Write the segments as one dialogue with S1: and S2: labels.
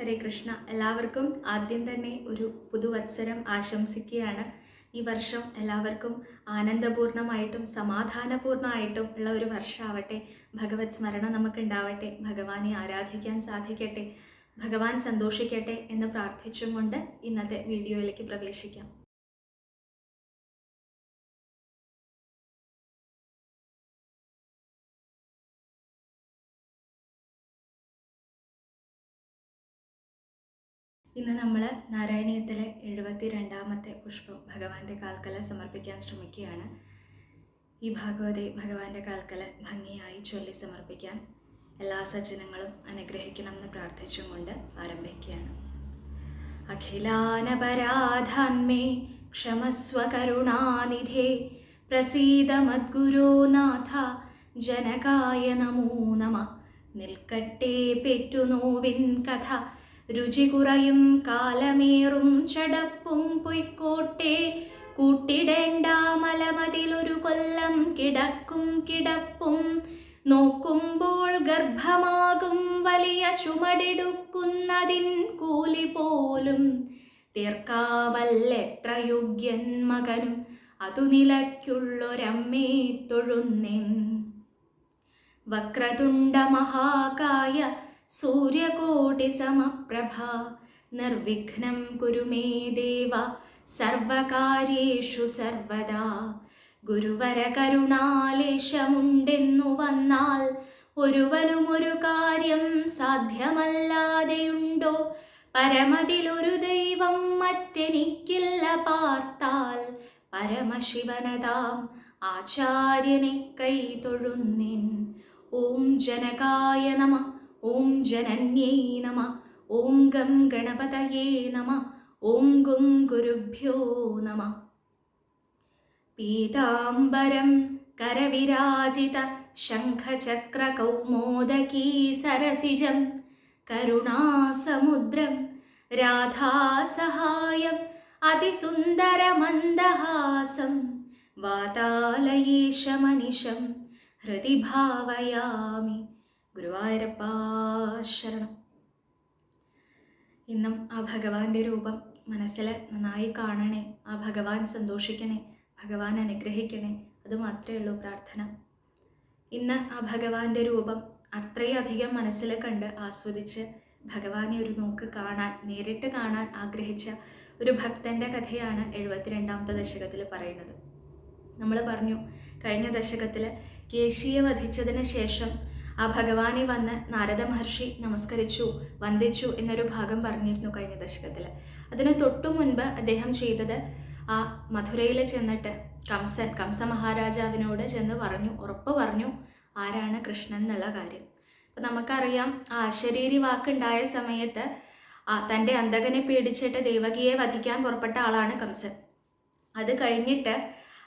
S1: ഹരേ കൃഷ്ണ. എല്ലാവർക്കും ആദ്യം തന്നെ ഒരു പുതുവത്സരം ആശംസിക്കുകയാണ്. ഈ വർഷം എല്ലാവർക്കും ആനന്ദപൂർണമായിട്ടും സമാധാനപൂർണമായിട്ടും ഉള്ള ഒരു വർഷമാവട്ടെ ഭഗവത് സ്മരണ നമുക്കുണ്ടാവട്ടെ. ഭഗവാനെ ആരാധിക്കാൻ സാധിക്കട്ടെ. ഭഗവാൻ സന്തോഷിക്കട്ടെ എന്ന് പ്രാർത്ഥിച്ചുകൊണ്ട് ഇന്നത്തെ വീഡിയോയിലേക്ക് പ്രവേശിക്കാം. ഇന്ന് നമ്മൾ നാരായണീയത്തിലെ എഴുപത്തി രണ്ടാമത്തെ പുഷ്പം ഭഗവാന്റെ കാൽക്കല സമർപ്പിക്കാൻ ശ്രമിക്കുകയാണ്. ഈ ഭാഗവതി ഭഗവാന്റെ കാൽക്കല ഭംഗിയായി ചൊല്ലി സമർപ്പിക്കാൻ എല്ലാ സജ്ജനങ്ങളും അനുഗ്രഹിക്കണം എന്ന് പ്രാർത്ഥിച്ചുകൊണ്ട് ആരംഭിക്കുകയാണ്. അഖിലാനപരാധാന്മേ ക്ഷമസ്വ കരുണാനിധേ പ്രസീത മദ്ഗുരോ നാഥ ജനകായ നമോ നമ. നിൽക്കട്ടെ പെറ്റുനോവിൻ കഥ രുചി കുറയും കാലമേറും ചടപ്പും പൊയ്ക്കോട്ടെ. കൂട്ടിടേണ്ട മലമതിലൊരു കൊല്ലം കിടക്കും കിടപ്പും. നോക്കുമ്പോൾ ഗർഭമാകും വലിയ ചുമടെടുക്കുന്നതിൻ കൂലി പോലും. തീർക്കാവല്ലെത്ര യോഗ്യൻ മകനും അതു നിലയ്ക്കുള്ളൊരമ്മേ തൊഴുന്നിൻ. വക്രതുണ്ട മഹാകായ സൂര്യകോടി സമപ്രഭ നിർവിഘ്നം കുരു മേ ദേവ സർവകാര്യേഷു സർവദാ. ഗുരുവര കരുണാലേശമുണ്ടെന്നു വന്നാൽ ഒരുവനും ഒരു കാര്യം സാധ്യമല്ലാതെയുണ്ടോ? പരമതിലൊരു ദൈവം മറ്റെനിക്കില്ല പാർത്താൽ പരമശിവനതാം ആചാര്യനെ കൈ തൊഴുന്നിൻ. ഓം ജനകായ നമ. ॐ जनन्यै नम। ॐ गं गणपतये नम। ॐ गुं गुरुभ्यो नमः। पीताम्बरं करविराजित शङ्खचक्रकौमोदकी सरसिजं करुणासमुद्रं राधासहायम् अतिसुन्दरमन्दहासं। वातालयेशमनिशं हृदि भावयामि। ഗുരുവായൂരപ്പ ശരണം. ഇന്നും ആ ഭഗവാന്റെ രൂപം മനസ്സിൽ നന്നായി കാണണേ ആ ഭഗവാൻ സന്തോഷിക്കണേ ഭഗവാൻ അനുഗ്രഹിക്കണേ അത് മാത്രമേ ഉള്ളൂ പ്രാർത്ഥന. ഇന്ന് ആ ഭഗവാന്റെ രൂപം അത്രയധികം മനസ്സിൽ കണ്ട് ആസ്വദിച്ച് ഭഗവാനെ ഒരു നോക്ക് കാണാൻ നേരിട്ട് കാണാൻ ആഗ്രഹിച്ച ഒരു ഭക്തന്റെ കഥയാണ് എഴുപത്തിരണ്ടാമത്തെ ദശകത്തിൽ പറയുന്നത്. നമ്മൾ പറഞ്ഞു കഴിഞ്ഞ ദശകത്തിൽ കേശിയെ വധിച്ചതിന് ശേഷം ആ ഭഗവാനെ വന്ന് നാരദ മഹർഷി നമസ്കരിച്ചു വന്ദിച്ചു എന്നൊരു ഭാഗം പറഞ്ഞിരുന്നു കഴിഞ്ഞ ദശകത്തിൽ അതിന് തൊട്ടു മുൻപ് അദ്ദേഹം ചെയ്തത് ആ മധുരയിൽ ചെന്നിട്ട് കംസൻ കംസ മഹാരാജാവിനോട് ചെന്ന് പറഞ്ഞു ഉറപ്പ് പറഞ്ഞു ആരാണ് കൃഷ്ണൻ എന്നുള്ള കാര്യം. അപ്പം നമുക്കറിയാം ആ അശരീരി വാക്കുണ്ടായ സമയത്ത് ആ തന്റെ അന്തകനെ പേടിച്ചിട്ട് ദേവകിയെ വധിക്കാൻ പുറപ്പെട്ട ആളാണ് കംസൻ. അത് കഴിഞ്ഞിട്ട്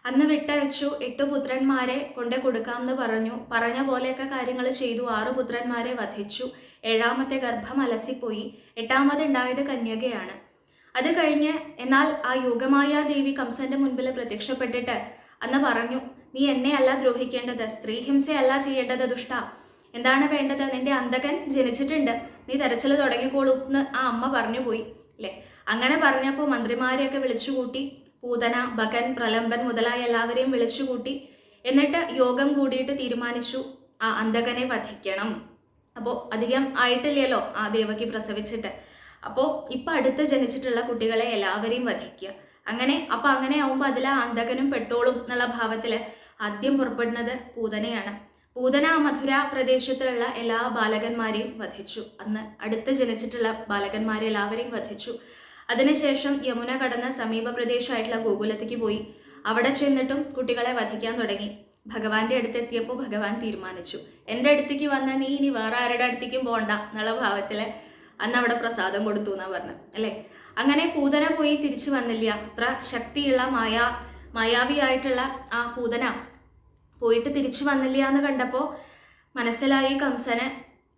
S1: അന്ന് വിട്ടയച്ചു എട്ട് പുത്രന്മാരെ കൊണ്ട് കൊടുക്കാമെന്ന് പറഞ്ഞു. പറഞ്ഞ പോലെയൊക്കെ കാര്യങ്ങൾ ചെയ്തു. ആറു പുത്രന്മാരെ വധിച്ചു. ഏഴാമത്തെ ഗർഭം അലസിപ്പോയി. എട്ടാമതുണ്ടായത് കന്യകയാണ്. അത് കഴിഞ്ഞ് എന്നാൽ ആ യോഗമായ ദേവി കംസന്റെ മുൻപിൽ പ്രത്യക്ഷപ്പെട്ടിട്ട് അന്ന് പറഞ്ഞു നീ എന്നെ അല്ല ദ്രോഹിക്കേണ്ടത്. സ്ത്രീഹിംസയല്ല ചെയ്യേണ്ടത് ദുഷ്ട. എന്താണ് വേണ്ടത്? നിന്റെ അന്തകൻ ജനിച്ചിട്ടുണ്ട്. നീ തെരച്ചിൽ തുടങ്ങിക്കോളൂ എന്ന് ആ അമ്മ പറഞ്ഞു പോയി അല്ലേ അങ്ങനെ പറഞ്ഞപ്പോൾ മന്ത്രിമാരെയൊക്കെ വിളിച്ചുകൂട്ടി. പൂതന ഭഗൻ പ്രലംബൻ മുതലായ എല്ലാവരെയും വിളിച്ചുകൂട്ടി എന്നിട്ട് യോഗം കൂടിയിട്ട് തീരുമാനിച്ചു ആ അന്തകനെ വധിക്കണം. അപ്പോൾ അധികം ആയിട്ടില്ലല്ലോ ആ ദേവകി പ്രസവിച്ചിട്ട്. അപ്പോൾ ഇപ്പം അടുത്ത് ജനിച്ചിട്ടുള്ള കുട്ടികളെ എല്ലാവരെയും വധിക്കുക. അങ്ങനെ അപ്പം അങ്ങനെ ആവുമ്പോൾ അതിൽ ആ അന്തകനും പെട്ടോളും എന്നുള്ള ഭാവത്തിൽ ആദ്യം പുറപ്പെടുന്നത് പൂതനയാണ്. പൂതന മധുര പ്രദേശത്തിലുള്ള എല്ലാ ബാലകന്മാരെയും വധിച്ചു. അന്ന് അടുത്ത് ജനിച്ചിട്ടുള്ള ബാലകന്മാരെ എല്ലാവരെയും വധിച്ചു. അതിനുശേഷം യമുന കടന്ന് സമീപ പ്രദേശമായിട്ടുള്ള ഗോകുലത്തേക്ക് പോയി. അവിടെ ചെന്നിട്ടും കുട്ടികളെ വധിക്കാൻ തുടങ്ങി. ഭഗവാന്റെ അടുത്തെത്തിയപ്പോൾ ഭഗവാൻ തീരുമാനിച്ചു. എന്റെ അടുത്തേക്ക് വന്ന നീ ഇനി വേറെ ആരുടെ അടുത്തേക്കും പോണ്ട എന്നുള്ള ഭാവത്തിൽ അന്ന് അവിടെ പ്രസാദം കൊടുത്തു എന്നാ പറഞ്ഞു അല്ലേ? അങ്ങനെ പൂതന പോയി തിരിച്ചു വന്നില്ല. അത്ര ശക്തിയുള്ള മായാ മായാവിയായിട്ടുള്ള ആ പൂതന പോയിട്ട് തിരിച്ചു വന്നില്ല എന്ന് കണ്ടപ്പോൾ മനസ്സിലായി കംസന്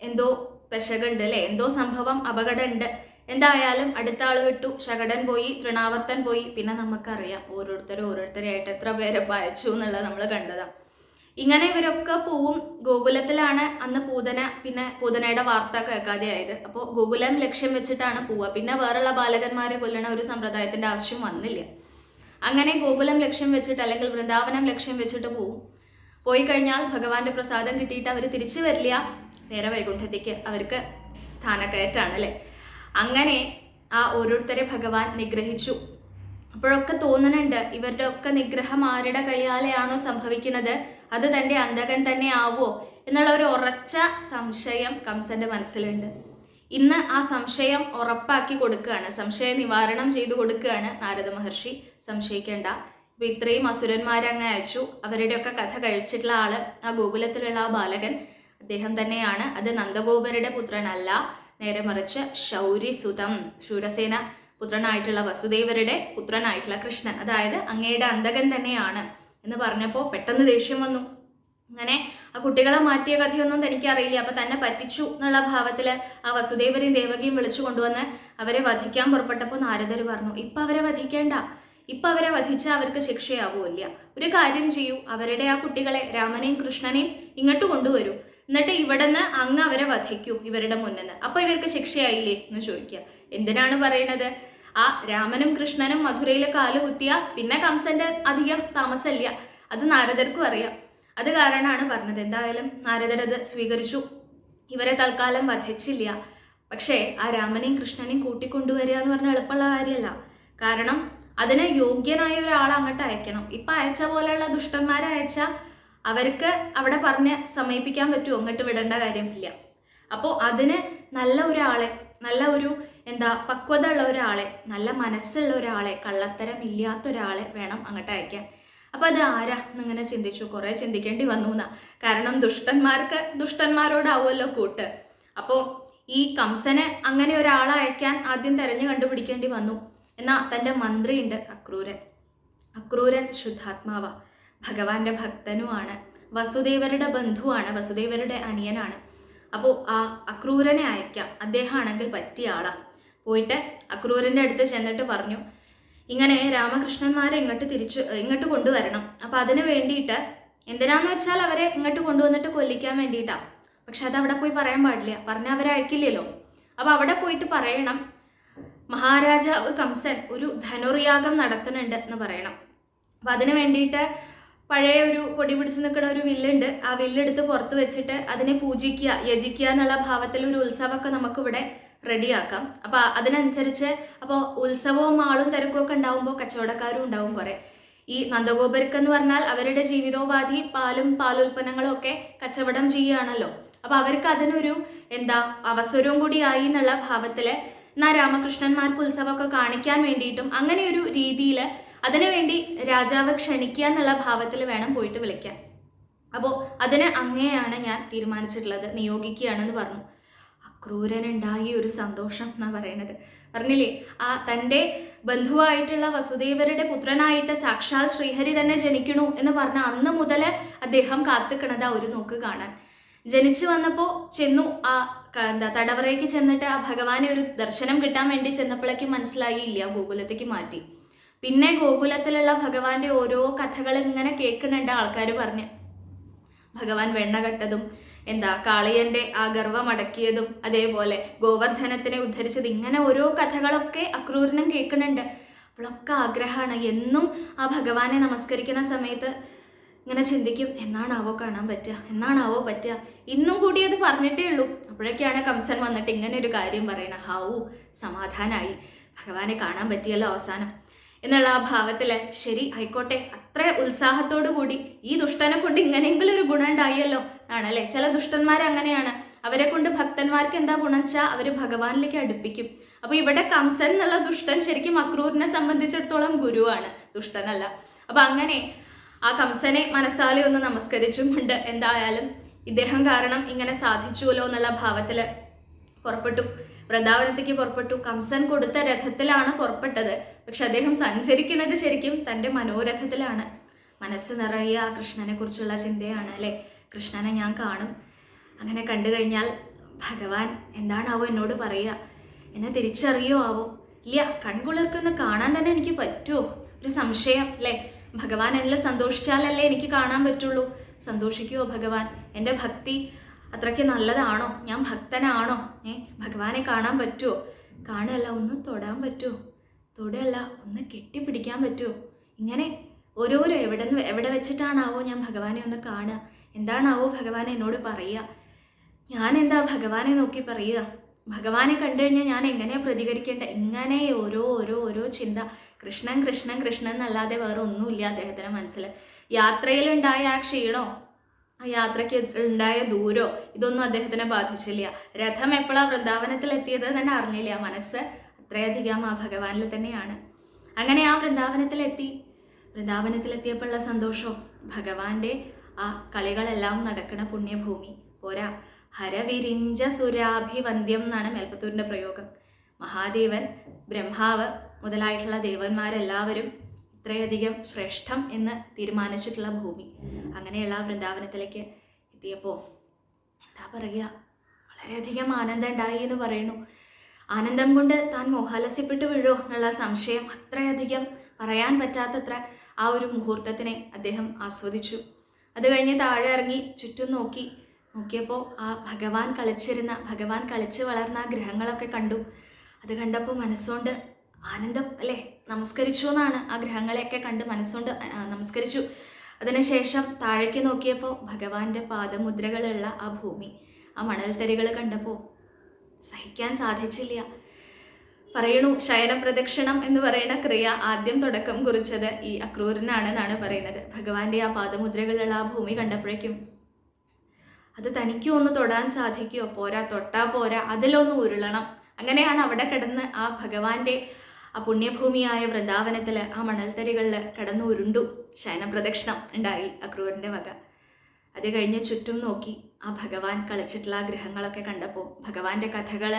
S1: എന്തോ പെശകുണ്ട് അല്ലേ? എന്തോ സംഭവം അപകടമുണ്ട്. എന്തായാലും അടുത്ത ആൾ വിട്ടു. ശകടൻ പോയി തൃണാവർത്തൻ പോയി. പിന്നെ നമുക്കറിയാം ഓരോരുത്തരും ഓരോരുത്തരെയായിട്ട് എത്ര പേരെ പയച്ചു എന്നുള്ളത് നമ്മൾ കണ്ടതാണ് ഇങ്ങനെ ഇവരൊക്കെ പോവും. ഗോകുലത്തിലാണ് അന്ന് പൂതന പിന്നെ പൂതനയുടെ വാർത്ത കേൾക്കാതെ ആയത്. അപ്പോൾ ഗോകുലം ലക്ഷ്യം വെച്ചിട്ടാണ് പോവുക. പിന്നെ വേറുള്ള ബാലകന്മാരെ കൊല്ലണ ഒരു സമ്പ്രദായത്തിന്റെ ആവശ്യം വന്നില്ല. അങ്ങനെ ഗോകുലം ലക്ഷ്യം വെച്ചിട്ട് അല്ലെങ്കിൽ വൃന്ദാവനം ലക്ഷ്യം വെച്ചിട്ട് പോവും. പോയി കഴിഞ്ഞാൽ ഭഗവാന്റെ പ്രസാദം കിട്ടിയിട്ട് അവർ തിരിച്ചു വരില്ല. നേരെ വൈകുണ്ഠത്തേക്ക് അവർക്ക് സ്ഥാനക്കയറ്റാണ് അല്ലേ? അങ്ങനെ ആ ഓരോരുത്തരെ ഭഗവാൻ നിഗ്രഹിച്ചു. അപ്പോഴൊക്കെ തോന്നുന്നുണ്ട് ഇവരുടെ ഒക്കെ നിഗ്രഹം ആരുടെ കയ്യാലെയാണോ സംഭവിക്കുന്നത്? അത് തന്റെ അന്തകൻ തന്നെ ആവോ എന്നുള്ള ഒരു ഉറച്ച സംശയം കംസന്റെ മനസ്സിലുണ്ട്. ഇന്ന് ആ സംശയം ഉറപ്പാക്കി കൊടുക്കുകയാണ്. സംശയ നിവാരണം ചെയ്തു കൊടുക്കുകയാണ് നാരദ മഹർഷി. സംശയിക്കേണ്ട. ഇപ്പൊ ഇത്രയും അസുരന്മാരെ അങ്ങ് അയച്ചു. അവരുടെയൊക്കെ കഥ കഴിച്ചിട്ടുള്ള ആൾ ആ ഗോകുലത്തിലുള്ള ആ ബാലകൻ അദ്ദേഹം തന്നെയാണ്. അത് നന്ദഗോപരുടെ പുത്രനല്ല. നേരെ മറിച്ച് ശൗര്യസുതം സുതം ശൂരസേന പുത്രനായിട്ടുള്ള വസുദേവരുടെ പുത്രനായിട്ടുള്ള കൃഷ്ണൻ. അതായത് അങ്ങയുടെ അന്തകൻ തന്നെയാണ് എന്ന് പറഞ്ഞപ്പോൾ പെട്ടെന്ന് ദേഷ്യം വന്നു. അങ്ങനെ ആ കുട്ടികളെ മാറ്റിയ കഥയൊന്നും തനിക്കറിയില്ല. അപ്പൊ തന്നെ പറ്റിച്ചു എന്നുള്ള ഭാവത്തിൽ ആ വസുദേവരെയും ദേവകിയും വിളിച്ചു കൊണ്ടുവന്ന് അവരെ വധിക്കാൻ പുറപ്പെട്ടപ്പോൾ നാരദർ പറഞ്ഞു ഇപ്പൊ അവരെ വധിക്കേണ്ട. ഇപ്പൊ അവരെ വധിച്ചാൽ അവർക്ക് ശിക്ഷയാവൂല്ല. ഒരു കാര്യം ചെയ്യൂ. അവരുടെ ആ കുട്ടികളെ രാമനെയും കൃഷ്ണനെയും ഇങ്ങോട്ട് കൊണ്ടുവരൂ. എന്നിട്ട് ഇവിടെ നിന്ന് അങ്ങ് അവരെ വധിക്കും ഇവരുടെ മുന്നിൽ നിന്ന് അപ്പൊ ഇവർക്ക് ശിക്ഷയായില്ലേ എന്ന് ചോദിക്കുക. എന്തിനാണ് പറയണത്? ആ രാമനും കൃഷ്ണനും മധുരയിൽ കാലുകുത്തിയ പിന്നെ കംസന്റെ അധികം താമസമില്ല. അത് നാരദർക്കും അറിയാം. അത് കാരണമാണ് പറഞ്ഞത്. എന്തായാലും നാരദർ അത് സ്വീകരിച്ചു. ഇവരെ തൽക്കാലം വധിച്ചില്ല. പക്ഷേ ആ രാമനെയും കൃഷ്ണനെയും കൂട്ടിക്കൊണ്ടുവരിക എന്ന് പറഞ്ഞാൽ എളുപ്പമുള്ള കാര്യമല്ല. കാരണം അതിന് യോഗ്യനായ ഒരാളെ അങ്ങോട്ട് അയക്കണം. ഇപ്പൊ അയച്ച പോലെയുള്ള ദുഷ്ടന്മാരെ അയച്ച അവർക്ക് അവിടെ പറഞ്ഞ് സമീപിക്കാൻ പറ്റുമോ? അങ്ങോട്ട് വിടേണ്ട കാര്യമില്ല അപ്പോൾ അതിന് നല്ല ഒരാളെ നല്ല ഒരു എന്താ പക്വത ഉള്ള ഒരാളെ നല്ല മനസ്സുള്ള ഒരാളെ കള്ളത്തരം ഇല്ലാത്ത ഒരാളെ വേണം അങ്ങോട്ട് അയക്കാൻ. അപ്പോൾ അത് ആരാ എന്നിങ്ങനെ ചിന്തിച്ചു? കുറേ ചിന്തിക്കേണ്ടി വന്നു എന്നാ. കാരണം ദുഷ്ടന്മാർക്ക് ദുഷ്ടന്മാരോടാവുമല്ലോ കൂട്ട്. അപ്പോൾ ഈ കംസനെ അങ്ങനെ ഒരാളെ അയക്കാൻ ആദ്യം തെരഞ്ഞു കണ്ടുപിടിക്കേണ്ടി വന്നു. എന്നാ തന്റെ മന്ത്രിയുണ്ട് അക്രൂരൻ. അക്രൂരൻ ശുദ്ധാത്മാവ. ഭഗവാന്റെ ഭക്തനുമാണ്. വസുദേവരുടെ ബന്ധുവാണ് വസുദേവരുടെ അനിയനാണ്. അപ്പോൾ ആ അക്രൂരനെ അയക്കാം. അദ്ദേഹമാണെങ്കിൽ പറ്റിയ ആളാ. പോയിട്ട് അക്രൂരന്റെ അടുത്ത് ചെന്നിട്ട് പറഞ്ഞു ഇങ്ങനെ രാമകൃഷ്ണന്മാരെ ഇങ്ങോട്ട് തിരിച്ചു ഇങ്ങോട്ട് കൊണ്ടുവരണം. അപ്പം അതിന് വേണ്ടിയിട്ട് എന്തിനാന്ന് വെച്ചാൽ അവരെ ഇങ്ങോട്ട് കൊണ്ടുവന്നിട്ട് കൊല്ലിക്കാൻ വേണ്ടിയിട്ടാണ് പക്ഷെ അത് അവിടെ പോയി പറയാൻ പാടില്ല. പറഞ്ഞാൽ അവരെ അയക്കില്ലല്ലോ. അപ്പം അവിടെ പോയിട്ട് പറയണം മഹാരാജാവ് കംസൻ ഒരു ധനുർയാഗം നടത്തുന്നുണ്ട് എന്ന് പറയണം. അപ്പം അതിന് വേണ്ടിയിട്ട് പഴയ ഒരു പൊടി പിടിച്ച് നിൽക്കുന്ന ഒരു വില്ലുണ്ട്. ആ വില്ലെടുത്ത് പുറത്ത് വെച്ചിട്ട് അതിനെ പൂജിക്കുക യജിക്കുക എന്നുള്ള ഭാവത്തിൽ ഒരു ഉത്സവമൊക്കെ നമുക്കിവിടെ റെഡിയാക്കാം. അപ്പോൾ അതിനനുസരിച്ച് അപ്പോൾ ഉത്സവവും ആളും തിരക്കും ഒക്കെ ഉണ്ടാവുമ്പോൾ കച്ചവടക്കാരും ഉണ്ടാവും കുറേ. ഈ നന്ദഗോപുരക്ക് എന്ന് പറഞ്ഞാൽ അവരുടെ ജീവിതോപാധി പാലും പാലുൽപ്പന്നങ്ങളും ഒക്കെ കച്ചവടം ചെയ്യുകയാണല്ലോ. അപ്പോൾ അവർക്ക് അതിനൊരു എന്താ അവസരവും കൂടി ആയി എന്നുള്ള ഭാവത്തിൽ എന്നാ രാമകൃഷ്ണന്മാർക്ക് ഉത്സവമൊക്കെ കാണിക്കാൻ വേണ്ടിയിട്ടും അങ്ങനെ ഒരു രീതിയിൽ അതിനുവേണ്ടി രാജാവ് ക്ഷണിക്കുക എന്നുള്ള ഭാവത്തിൽ വേണം പോയിട്ട് വിളിക്കാൻ. അപ്പോൾ അതിന് അങ്ങേയാണ് ഞാൻ തീരുമാനിച്ചിട്ടുള്ളത് നിയോഗിക്കുകയാണെന്ന് പറഞ്ഞു. അക്രൂരനുണ്ടായി ഒരു സന്തോഷം എന്നാ പറയണത്. പറഞ്ഞില്ലേ ആ തന്റെ ബന്ധുവായിട്ടുള്ള വസുദേവരുടെ പുത്രനായിട്ട് സാക്ഷാൽ ശ്രീഹരി തന്നെ ജനിക്കണു എന്ന് പറഞ്ഞ അന്ന് മുതൽ അദ്ദേഹം കാത്തുക്കണത് ആ ഒരു നോക്ക് കാണാൻ. ജനിച്ചു വന്നപ്പോൾ ചെന്നു ആ എന്താ തടവറയ്ക്ക് ചെന്നിട്ട് ആ ഭഗവാനെ ഒരു ദർശനം കിട്ടാൻ വേണ്ടി ചെന്നപ്പോഴേക്കും മനസ്സിലായില്ല ഗോകുലത്തേക്ക് മാറ്റി. പിന്നെ ഗോകുലത്തിലുള്ള ഭഗവാന്റെ ഓരോ കഥകൾ ഇങ്ങനെ കേൾക്കുന്നുണ്ട് ആൾക്കാർ പറഞ്ഞ്. ഭഗവാൻ വെണ്ണ കെട്ടതും എന്താ കാളിയന്റെ ആ ഗർവം അടക്കിയതും അതേപോലെ ഗോവർദ്ധനത്തിനെ ഉദ്ധരിച്ചത് ഇങ്ങനെ ഓരോ കഥകളൊക്കെ അക്രൂരനും കേൾക്കുന്നുണ്ട്. അവളൊക്കെ ആഗ്രഹമാണ് എന്നും ആ ഭഗവാനെ നമസ്കരിക്കുന്ന സമയത്ത് ഇങ്ങനെ ചിന്തിക്കും എന്നാണാവോ കാണാൻ പറ്റുക എന്നാണാവോ പറ്റുക ഇന്നും കൂടി അത് പറഞ്ഞിട്ടേ ഉള്ളൂ. അപ്പോഴൊക്കെയാണ് കംസൻ വന്നിട്ട് ഇങ്ങനെ ഒരു കാര്യം പറയണ. ഹൗ സമാധാനായി. ഭഗവാനെ കാണാൻ പറ്റിയല്ലോ അവസാനം. എന്നുള്ള ആ ഭാവത്തിൽ ശരി ആയിക്കോട്ടെ. അത്ര ഉത്സാഹത്തോടു കൂടി ഈ ദുഷ്ടനെ കൊണ്ട് ഇങ്ങനെയെങ്കിലും ഒരു ഗുണം ഉണ്ടായല്ലോ ആണല്ലേ? ചില ദുഷ്ടന്മാർ അങ്ങനെയാണ്. അവരെ കൊണ്ട് ഭക്തന്മാർക്ക് എന്താ ഗുണം വെച്ചാൽ അവർ ഭഗവാനിലേക്ക് അടുപ്പിക്കും. അപ്പോൾ ഇവിടെ കംസൻ എന്നുള്ള ദുഷ്ടൻ ശരിക്കും അക്രൂരിനെ സംബന്ധിച്ചിടത്തോളം ഗുരുവാണ് ദുഷ്ടനല്ല. അപ്പൊ അങ്ങനെ ആ കംസനെ മനസ്സാലെ ഒന്ന് നമസ്കരിച്ചുമുണ്ട് എന്തായാലും ഇദ്ദേഹം കാരണം ഇങ്ങനെ സാധിച്ചുവല്ലോ എന്നുള്ള ഭാവത്തിൽ പുറപ്പെട്ടു. വൃന്ദാവനത്തേക്ക് പുറപ്പെട്ടു. കംസൻ കൊടുത്ത രഥത്തിലാണ് പുറപ്പെട്ടത്. പക്ഷെ അദ്ദേഹം സഞ്ചരിക്കുന്നത് ശരിക്കും തന്റെ മനോരഥത്തിലാണ്. മനസ്സ് നിറയെ ആ കൃഷ്ണനെ കുറിച്ചുള്ള ചിന്തയാണ് അല്ലേ? കൃഷ്ണനെ ഞാൻ കാണും. അങ്ങനെ കണ്ടു കഴിഞ്ഞാൽ ഭഗവാൻ എന്താണാവോ എന്നോട് പറയുക. എന്നെ തിരിച്ചറിയോ ആവോ? ഇല്ല കൺകുളിർക്കൊന്ന് കാണാൻ തന്നെ എനിക്ക് പറ്റുമോ? ഒരു സംശയം അല്ലേ? ഭഗവാൻ എല്ലാം സന്തോഷിച്ചാലല്ലേ എനിക്ക് കാണാൻ പറ്റുള്ളൂ? സന്തോഷിക്കുമോ ഭഗവാൻ? എന്റെ ഭക്തി അത്രയ്ക്ക് നല്ലതാണോ? ഞാൻ ഭക്തനാണോ? ഏ ഭഗവാനെ കാണാൻ പറ്റുമോ? കാണുകയല്ല ഒന്ന് തൊടാൻ പറ്റുമോ? തൊടുകയല്ല ഒന്ന് കെട്ടിപ്പിടിക്കാൻ പറ്റുമോ ഇങ്ങനെ ഓരോരോ എവിടെ നിന്ന് എവിടെ വെച്ചിട്ടാണാവോ ഞാൻ ഭഗവാനെ ഒന്ന് കാണുക? എന്താണാവോ ഭഗവാൻ എന്നോട് പറയുക? ഞാൻ എന്താ ഭഗവാനെ നോക്കി പറയുക? ഭഗവാനെ കണ്ടു കഴിഞ്ഞാൽ ഞാൻ എങ്ങനെയാണ് പ്രതികരിക്കേണ്ട? ഇങ്ങനെ ഓരോ ഓരോ ഓരോ ചിന്ത. കൃഷ്ണൻ കൃഷ്ണൻ കൃഷ്ണൻ എന്നല്ലാതെ വേറെ ഒന്നുമില്ല അദ്ദേഹത്തിന്റെ മനസ്സിൽ. യാത്രയിലുണ്ടായ ആ ക്ഷീണോ? ആ യാത്രയ്ക്ക് ഉണ്ടായ ദൂരോ? ഇതൊന്നും അദ്ദേഹത്തിനെ ബാധിച്ചില്ല. രഥം എപ്പോഴാണ് വൃന്ദാവനത്തിൽ എത്തിയത് തന്നെ അറിഞ്ഞില്ല മനസ്സ്. അത്രയധികം ആ ഭഗവാനിൽ തന്നെയാണ്. അങ്ങനെ ആ വൃന്ദാവനത്തിലെത്തി. വൃന്ദാവനത്തിലെത്തിയപ്പോഴുള്ള സന്തോഷവും ഭഗവാന്റെ ആ കളികളെല്ലാം നടക്കുന്ന പുണ്യഭൂമി. പോരാ. ഹരവിരിഞ്ച സുരാഭിവന്ധ്യം എന്നാണ് മേൽപ്പത്തൂരിന്റെ പ്രയോഗം. മഹാദേവൻ ബ്രഹ്മാവ് മുതലായിട്ടുള്ള ദേവന്മാരെല്ലാവരും ഇത്രയധികം ശ്രേഷ്ഠം എന്ന് തീരുമാനിച്ചിട്ടുള്ള ഭൂമി. അങ്ങനെയുള്ള വൃന്ദാവനത്തിലേക്ക് എത്തിയപ്പോൾ എന്താ പറയുക? വളരെയധികം ആനന്ദം ഉണ്ടായി എന്ന് പറയുന്നു. ആനന്ദം കൊണ്ട് താൻ മോഹാലസ്യപ്പെട്ടു വീഴോ എന്നുള്ള സംശയം അത്രയധികം പറയാൻ പറ്റാത്തത്ര ആ ഒരു മുഹൂർത്തത്തിനെ അദ്ദേഹം ആസ്വദിച്ചു. അത് കഴിഞ്ഞ് താഴെ ഇറങ്ങി ചുറ്റും നോക്കി. നോക്കിയപ്പോൾ ആ ഭഗവാൻ കളിച്ചിരുന്ന ഭഗവാൻ കളിച്ച് വളർന്ന ആ ഗ്രഹങ്ങളൊക്കെ കണ്ടു. അത് കണ്ടപ്പോൾ മനസ്സുകൊണ്ട് ആനന്ദം അല്ലേ? നമസ്കരിച്ചു എന്നാണ് ആ ഗ്രഹങ്ങളെയൊക്കെ കണ്ട് മനസ്സുകൊണ്ട് നമസ്കരിച്ചു. അതിനുശേഷം താഴേക്ക് നോക്കിയപ്പോൾ ഭഗവാന്റെ പാദമുദ്രകളുള്ള ആ ഭൂമി ആ മണൽത്തരികൾ കണ്ടപ്പോൾ സഹിക്കാൻ സാധിച്ചില്ല. പറയണു ശയന പ്രദക്ഷിണം എന്ന് പറയുന്ന ക്രിയ ആദ്യം തുടക്കം കുറിച്ചത് ഈ അക്രൂരനാണെന്നാണ് പറയുന്നത്. ഭഗവാന്റെ ആ പാദമുദ്രകളുള്ള ആ ഭൂമി കണ്ടപ്പോഴേക്കും അത് തനിക്കും ഒന്ന് തൊടാൻ സാധിക്കുമോ പോരാ തൊട്ടാ പോരാ അതിലൊന്ന് ഉരുളണം. അങ്ങനെയാണ് അവിടെ കിടന്ന് ആ ഭഗവാന്റെ ആ പുണ്യഭൂമിയായ വൃന്ദാവനത്തിൽ ആ മണൽത്തരികളിൽ കിടന്നു ഉരുണ്ടു. ശയനപ്രദക്ഷിണം ഉണ്ടായി അക്രൂരന്റെ വക. അത് കഴിഞ്ഞ് ചുറ്റും നോക്കി. ആ ഭഗവാൻ കളിച്ചിട്ടുള്ള ഗ്രഹങ്ങളൊക്കെ കണ്ടപ്പോൾ ഭഗവാന്റെ കഥകൾ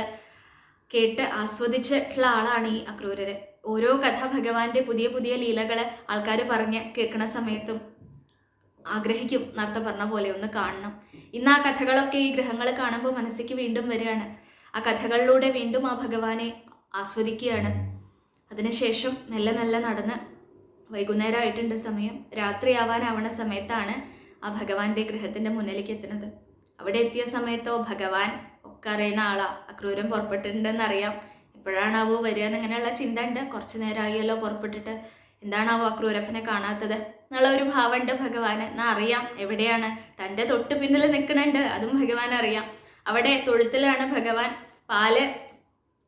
S1: കേട്ട് ആസ്വദിച്ചിട്ടുള്ള ആളാണ് ഈ അക്രൂരര്. ഓരോ കഥ ഭഗവാന്റെ പുതിയ പുതിയ ലീലകൾ ആൾക്കാർ പറഞ്ഞ് കേൾക്കുന്ന സമയത്തും ആഗ്രഹിക്കും നേരത്തെ പറഞ്ഞ പോലെ ഒന്ന് കാണണം. ഇന്ന് ആ കഥകളൊക്കെ ഈ ഗ്രഹങ്ങൾ കാണുമ്പോൾ മനസ്സിക്ക് വീണ്ടും വരികയാണ്. ആ കഥകളിലൂടെ വീണ്ടും ആ ഭഗവാനെ ആസ്വദിക്കുകയാണ്. അതിനുശേഷം മെല്ലെ മെല്ലെ നടന്ന് വൈകുന്നേരം ആയിട്ടുണ്ട് സമയം. രാത്രിയാവാനാവണ സമയത്താണ് ആ ഭഗവാന്റെ ഗ്രഹത്തിന്റെ മുന്നിലേക്ക് എത്തുന്നത്. അവിടെ എത്തിയ സമയത്തോ ഭഗവാൻ ഒക്കെ അറിയുന്ന ആളാ. അക്രൂരം പുറപ്പെട്ടിട്ടുണ്ടെന്ന് അറിയാം എപ്പോഴാണാവോ വരിക എന്നിങ്ങനെയുള്ള ചിന്ത ഉണ്ട്. കുറച്ച് നേരമായല്ലോ പുറപ്പെട്ടിട്ട്. എന്താണാവോ അക്രൂരപ്പനെ കാണാത്തത്? എന്നുള്ള ഒരു ഭാവമുണ്ട് ഭഗവാന്. എന്നാ അറിയാം. എവിടെയാണ്? തന്റെ തൊട്ട് പിന്നിൽ നിൽക്കണുണ്ട്. അതും ഭഗവാൻ അറിയാം. അവിടെ തൊഴുത്തിലാണ് ഭഗവാൻ പാൽ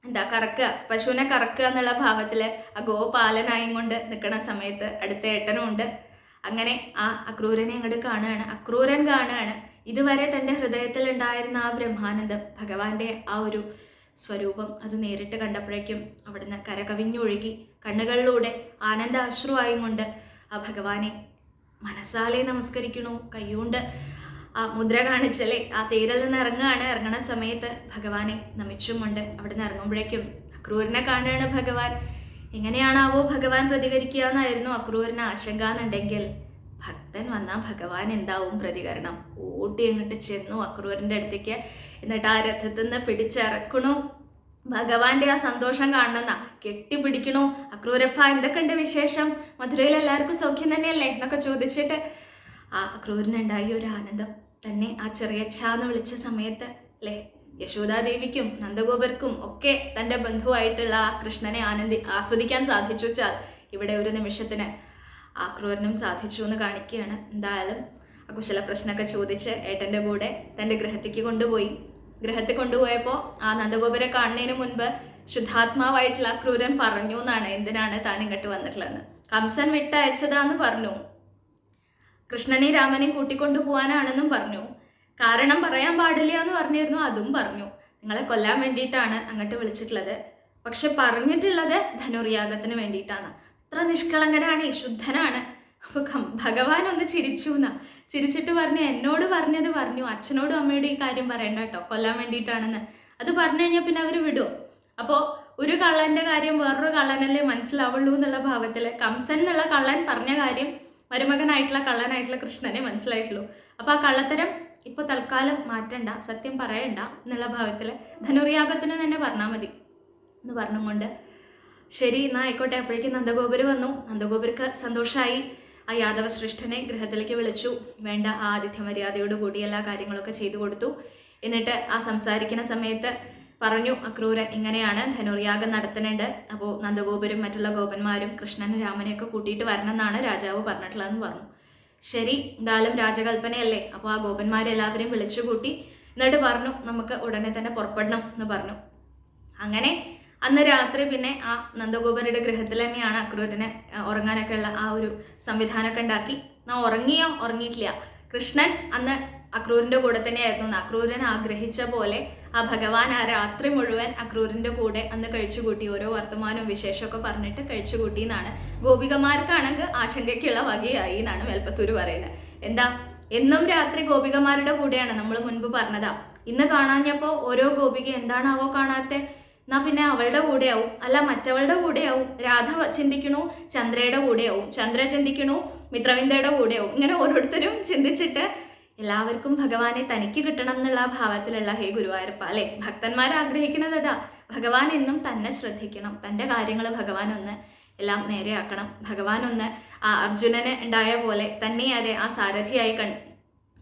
S1: എന്താ കറക്കുക പശുവിനെ കറക്കുക എന്നുള്ള ഭാവത്തിൽ ആ ഗോപാലനായും കൊണ്ട് നിൽക്കുന്ന സമയത്ത് അടുത്ത ഏട്ടനും ഉണ്ട്. അങ്ങനെ ആ അക്രൂരനെ അങ്ങോട്ട് കാണുകയാണ്. അക്രൂരൻ കാണുകയാണ്. ഇതുവരെ തന്റെ ഹൃദയത്തിൽ ഉണ്ടായിരുന്ന ആ ബ്രഹ്മാനന്ദം ഭഗവാന്റെ ആ ഒരു സ്വരൂപം അത് നേരിട്ട് കണ്ടപ്പോഴേക്കും അവിടുന്ന് കരകവിഞ്ഞൊഴുകി കണ്ണുകളിലൂടെ ആനന്ദ അശ്രുവായും കൊണ്ട് ആ ഭഗവാനെ മനസ്സാലെ നമസ്കരിക്കണു കൈകൊണ്ട് ആ മുദ്ര കാണിച്ചല്ലേ ആ തേരിൽ നിന്ന് ഇറങ്ങുകയാണ്. ഇറങ്ങണ സമയത്ത് ഭഗവാനെ നമിച്ചുമുണ്ട്. അവിടെ നിന്ന് ഇറങ്ങുമ്പോഴേക്കും അക്രൂരനെ കാണുകയാണ് ഭഗവാൻ. എങ്ങനെയാണാവോ ഭഗവാൻ പ്രതികരിക്കുക എന്നായിരുന്നു അക്രൂരന് ആശങ്ക എന്നുണ്ടെങ്കിൽ ഭക്തൻ വന്നാൽ ഭഗവാൻ എന്താവും പ്രതികരണം. ഓട്ടി അങ്ങോട്ട് ചെന്നു? അക്രൂരന്റെ അടുത്തേക്ക് എന്നിട്ട് ആ രഥത്തിൽ നിന്ന് പിടിച്ചിറക്കണു. ഭഗവാന്റെ ആ സന്തോഷം കാണണമെന്നാ. കെട്ടിപ്പിടിക്കണു. അക്രൂരപ്പ എന്തൊക്കെയുണ്ട് വിശേഷം? മധുരയിൽ എല്ലാവർക്കും സൗഖ്യം തന്നെയല്ലേ? എന്നൊക്കെ ചോദിച്ചിട്ട് ആ അക്രൂരനുണ്ടായ ഒരു ആനന്ദം തന്നെ ആ ചെറിയച്ഛാന്ന് വിളിച്ച സമയത്ത് അല്ലേ? യശോദാദേവിക്കും നന്ദഗോപർക്കും ഒക്കെ തന്റെ ബന്ധുവായിട്ടുള്ള ആ കൃഷ്ണനെ ആനന്ദി ആസ്വദിക്കാൻ സാധിച്ചു വെച്ചാൽ ഇവിടെ ഒരു നിമിഷത്തിന് ആ ക്രൂരനും സാധിച്ചു എന്ന് കാണിക്കുകയാണ്. എന്തായാലും ആ കുശല പ്രശ്നമൊക്കെ ചോദിച്ച് ഏട്ടന്റെ കൂടെ തന്റെ ഗൃഹത്തേക്ക് കൊണ്ടുപോയി. ഗൃഹത്തിൽ കൊണ്ടുപോയപ്പോൾ ആ നന്ദഗോപരെ കാണുന്നതിന് മുൻപ് ശുദ്ധാത്മാവായിട്ടുള്ള അക്രൂരൻ ക്രൂരൻ പറഞ്ഞു എന്നാണ്. എന്തിനാണ് താൻ ഇങ്ങോട്ട് വന്നിട്ടുള്ളതെന്ന്. കംസൻ വിട്ടയച്ചതാന്ന് പറഞ്ഞു. കൃഷ്ണനെയും രാമനെയും കൂട്ടിക്കൊണ്ടു പോകാനാണെന്നും പറഞ്ഞു. കാരണം പറയാൻ പാടില്ല എന്ന് പറഞ്ഞിരുന്നു അതും പറഞ്ഞു. നിങ്ങളെ കൊല്ലാൻ വേണ്ടിയിട്ടാണ് അങ്ങോട്ട് വിളിച്ചിട്ടുള്ളത്. പക്ഷെ പറഞ്ഞിട്ടുള്ളത് ധനുർയാഗത്തിന് വേണ്ടിയിട്ടാണ്. അത്ര നിഷ്കളങ്കനാണ് ശുദ്ധനാണ് അപ്പൊ കം- ഭഗവാൻ ഒന്ന് ചിരിച്ചു എന്നാ ചിരിച്ചിട്ട് പറഞ്ഞു എന്നോട് പറഞ്ഞത് പറഞ്ഞു. അച്ഛനോടും അമ്മയോടും ഈ കാര്യം പറയണ്ട കേട്ടോ. കൊല്ലാൻ വേണ്ടിയിട്ടാണെന്ന്. അത് പറഞ്ഞു കഴിഞ്ഞാൽ പിന്നെ അവർ വിടുമോ അപ്പോൾ ഒരു കള്ളന്റെ കാര്യം വേറൊരു കള്ളനല്ലേ മനസ്സിലാവുള്ളൂ എന്നുള്ള ഭാവത്തിൽ കംസൻ എന്നുള്ള കള്ളൻ പറഞ്ഞ കാര്യം മരുമകനായിട്ടുള്ള കള്ളനായിട്ടുള്ള കൃഷ്ണനെ മനസ്സിലായിട്ടുള്ളൂ. അപ്പോൾ ആ കള്ളത്തരം ഇപ്പോൾ തൽക്കാലം മാറ്റണ്ട സത്യം പറയണ്ട എന്നുള്ള ഭാവത്തിൽ ധനുർയാഗത്തിന് തന്നെ പറഞ്ഞാൽ മതി. എന്ന് പറഞ്ഞുകൊണ്ട് ശരി എന്നാൽ ആയിക്കോട്ടെ. അപ്പോഴേക്കും നന്ദഗോപുര് വന്നു. നന്ദഗോപുർക്ക് സന്തോഷമായി ആ യാദവ ശ്രേഷ്ഠനെ ഗൃഹത്തിലേക്ക് വിളിച്ചു. വേണ്ട ആ ആതിഥ്യ മര്യാദയോടുകൂടി എല്ലാ കാര്യങ്ങളൊക്കെ ചെയ്തു കൊടുത്തു. എന്നിട്ട് ആ സംസാരിക്കുന്ന സമയത്ത് പറഞ്ഞു അക്രൂരൻ ഇങ്ങനെയാണ്. ധനുർയാഗം നടത്തുന്നുണ്ട്. അപ്പോൾ നന്ദഗോപുരും മറ്റുള്ള ഗോപന്മാരും കൃഷ്ണനും രാമനെയൊക്കെ കൂട്ടിയിട്ട് വരണം എന്നാണ് രാജാവ് പറഞ്ഞിട്ടുള്ളതെന്ന് പറഞ്ഞു. ശരി എന്തായാലും രാജകൽപ്പനയല്ലേ. അപ്പോൾ ആ ഗോപന്മാരെ എല്ലാവരെയും വിളിച്ചു കൂട്ടി. എന്നിട്ട് പറഞ്ഞു നമുക്ക് ഉടനെ തന്നെ പുറപ്പെടണം എന്ന് പറഞ്ഞു. അങ്ങനെ അന്ന് രാത്രി പിന്നെ ആ നന്ദഗോപരുടെ ഗൃഹത്തിൽ തന്നെയാണ് അക്രൂരനെ ഉറങ്ങാനൊക്കെ ഉള്ള ആ ഒരു സംവിധാനമൊക്കെ ഉണ്ടാക്കി. നാം ഉറങ്ങിയോ? ഉറങ്ങിയിട്ടില്ല. കൃഷ്ണൻ അന്ന് അക്രൂരിന്റെ കൂടെ തന്നെയായിരുന്നു. അക്രൂരൻ ആഗ്രഹിച്ച പോലെ ആ ഭഗവാൻ ആ രാത്രി മുഴുവൻ അക്രൂരിന്റെ കൂടെ അന്ന് കഴിച്ചുകൂട്ടി. ഓരോ വർത്തമാനവും വിശേഷമൊക്കെ പറഞ്ഞിട്ട് കഴിച്ചുകൂട്ടി എന്നാണ് ഗോപികമാർക്കാണെങ്കിൽ ആശങ്കയ്ക്കുള്ള വകയായി എന്നാണ് വെൽപ്പത്തൂര് പറയുന്നത്. എന്താ? എന്നും രാത്രി ഗോപികമാരുടെ കൂടെയാണ്. നമ്മൾ മുൻപ് പറഞ്ഞതാ. ഇന്ന് കാണാഞ്ഞപ്പോ ഓരോ ഗോപിക എന്താണാവോ കാണാത്തെ? എന്നാ പിന്നെ അവളുടെ കൂടെയാവും. അല്ല മറ്റവളുടെ കൂടെയാവും. രാധ ചിന്തിക്കണു ചന്ദ്രയുടെ കൂടെയാവും. ചന്ദ്ര ചിന്തിക്കണു മിത്രവിന്ദയുടെ കൂടെയാവും. ഇങ്ങനെ ഓരോരുത്തരും ചിന്തിച്ചിട്ട് എല്ലാവർക്കും ഭഗവാനെ തനിക്ക് കിട്ടണം എന്നുള്ള ഭാവത്തിലുള്ള ഹേ ഗുരുവായൂരപ്പ അല്ലെ? ഭക്തന്മാർ ആഗ്രഹിക്കുന്നത് അതാ. ഭഗവാൻ എന്നും തന്നെ ശ്രദ്ധിക്കണം. തന്റെ കാര്യങ്ങൾ ഭഗവാൻ ഒന്ന് എല്ലാം നേരെയാക്കണം. ഭഗവാൻ ഒന്ന് ആ അർജുനന് ഉണ്ടായ പോലെ തന്നെ അതെ ആ സാരഥിയായി കൺ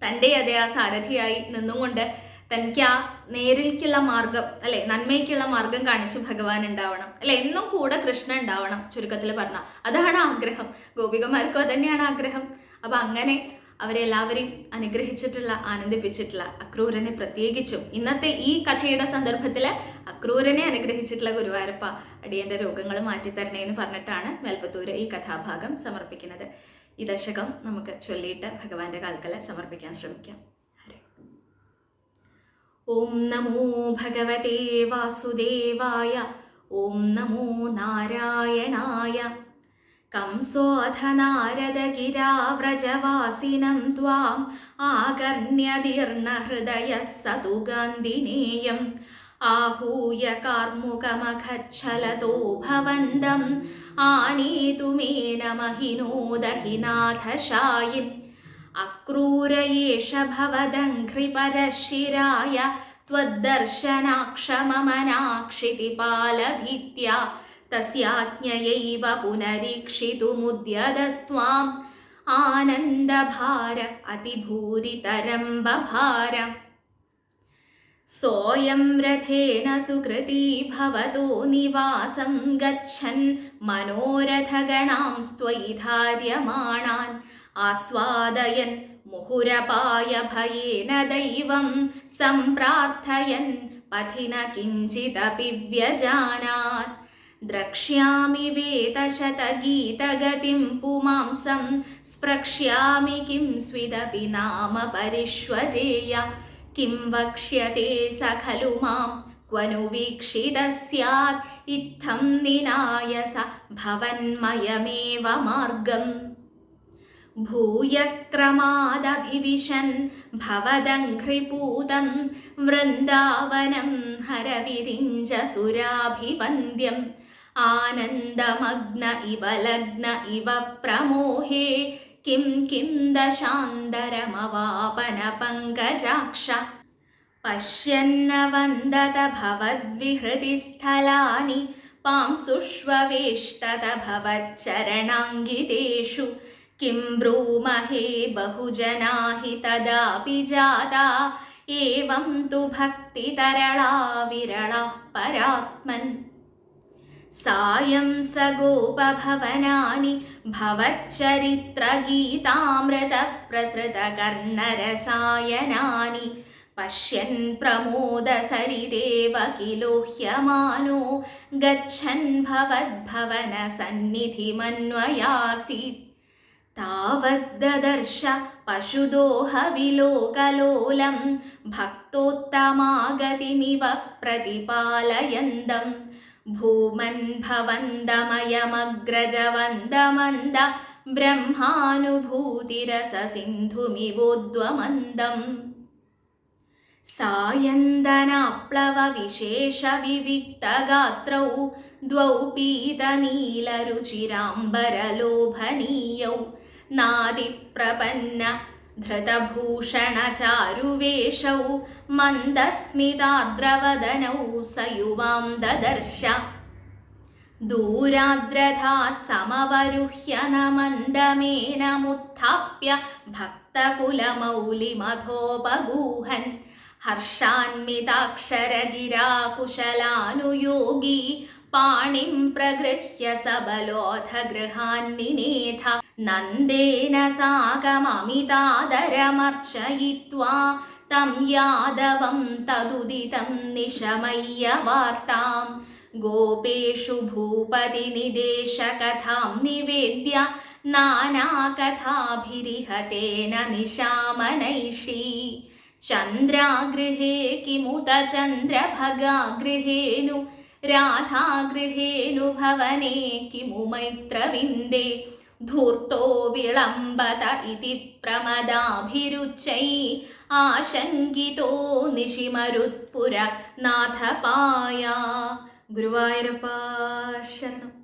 S1: തന്റെ അതെ ആ സാരഥിയായി നിന്നുകൊണ്ട് തനിക്ക് ആ നേരിലേക്കുള്ള മാർഗം അല്ലെ? നന്മയ്ക്കുള്ള മാർഗം കാണിച്ച് ഭഗവാൻ ഉണ്ടാവണം. അല്ലെ? എന്നും കൂടെ കൃഷ്ണ ഉണ്ടാവണം ചുരുക്കത്തിൽ പറഞ്ഞ. അതാണ് ആഗ്രഹം. ഗോപികമാർക്കും അതന്നെയാണ് ആഗ്രഹം. അപ്പൊ അങ്ങനെ അവരെല്ലാവരെയും അനുഗ്രഹിച്ചിട്ടുള്ള ആനന്ദിപ്പിച്ചിട്ടുള്ള അക്രൂരനെ പ്രത്യേകിച്ചും ഇന്നത്തെ ഈ കഥയുടെ സന്ദർഭത്തിൽ അക്രൂരനെ അനുഗ്രഹിച്ചിട്ടുള്ള ഗുരുവായൂരപ്പ അടിയന്റെ രോഗങ്ങൾ മാറ്റിത്തരണേ എന്ന് പറഞ്ഞിട്ടാണ് മേൽപ്പത്തൂര് ഈ കഥാഭാഗം സമർപ്പിക്കുന്നത്. ഈ ദശകം നമുക്ക് ചൊല്ലിയിട്ട് ഭഗവാന്റെ കാൽക്കല സമർപ്പിക്കാൻ ശ്രമിക്കാം. ഓം നമോ ഭഗവതേ വാസുദേവായ ഓം നമോ നാരായണായ कंसोऽथ नारदगिराव्रजवासिनं त्वाम् आकर्ण्यदीर्णहृदयः स तु गान्धिनेयम् आहूय कार्मुकमखच्छलतो भवन्दम् आनेतुमेन महिनोदहिनाथशायिन् अक्रूर एष भवदङ्घ्रिपरशिराय त्वद्दर्शनाक्षममनाक्षितिपालभीत्या तस्याज्ञयैव पुनरीक्षितुमुद्यतस्त्वाम् आनन्दभार अतिभूरितरं बभार सोऽयं रथेन सुकृती भवतो निवासं गच्छन् मनोरथगणां स्त्वयि धार्यमाणान् आस्वादयन् मुहुरपाय भयेन दैवं सम्प्रार्थयन् पथि न किञ्चिदपि व्यजानात्। द्रक्ष्यामि वेतशतगीतगतिं पुमांसं स्प्रक्ष्यामि किं स्विदपि नाम परिष्वजेय। किं वक्ष्यते स खलु मां क्व नु वीक्षितः स्यात् इत्थं निनाय स भवन्मयमेव मार्गम् भूयक्रमादभिविशन् भवदङ्घ्रिपूतं वृन्दावनं हरविरिञ्जसुराभिवन्द्यम् आनन्दमग्न इव लग्न इव प्रमोहे किं किं दशान्तरमवापनपङ्कजाक्ष। पश्यन्न वन्दत भवद्विहृतिस्थलानि पांसुष्ववेष्टत भवच्चरणाङ्गितेषु किं ब्रूमहे बहुजना हि तदापि जाता एवं तु भक्तितरळा विरळा परात्मन् सायं स गोपभवनानि भवच्चरित्रगीतामृतप्रसृतकर्णरसायनानि पश्यन् प्रमोदसरिदेव किलोह्यमानो गच्छन् भवद्भवनसन्निधिमन्वयासीत् तावद्ददर्श पशुदोहविलोकलोलं भक्तोत्तमागतिमिव प्रतिपालयन्तम् भूमन् भवन्दमयमग्रजवन्दमन्द ब्रह्मानुभूतिरससिन्धुमिवोद्वमन्दम् सायन्दनाप्लवविशेषविविक्तगात्रौ द्वौ पीतनीलरुचिराम्बरलोभनीयौ നാദിപ്രപന്ന ധൃതഭൂഷണചാരുവേഷൗ മന്ദസ്മിതാദ്രവദനൗ സയുവാം ദദർശ. ദൂരാദ്രധാത് സമവരുഹ്യ നമന്ദമേനമുത്ഥാപ്യ ഭക്തകുലമൗലിമധോപഗൂഹൻ. ഹർഷാന്മിതാക്ഷരഗിരാ കുശലാനുയോഗീ പാണിം പ്രഗൃഹ്യ സബലോധഗൃഹാന്നിനേധ നന്ദേന സാകമമിതാദരമർച്ചയിത്വാ തം യാദവം തദുദിതം നിശമയ്യ വാർത്താം ഗോപേഷു ഭൂപതിനിദേശകഥാം നിവേദ്യ. നാനാകഥാഭിരിഹതേന നിശാമനൈഷി. ചന്ദ്രാഗൃഹേ കിമുത ചന്ദ്രഭഗാഗൃഹേനു രാധാഗൃഹേനു ഭവനേ കിമുമൈത്രവിന്ദേ. ധൂർത്തോ വിളംബത ഇതി പ്രമദാഭിരുച്ചൈ. ആശങ്കിതോ നിശിമരുത്പുര നാഥപായ. ഗുരുവായൂരപ്പ ശരണം.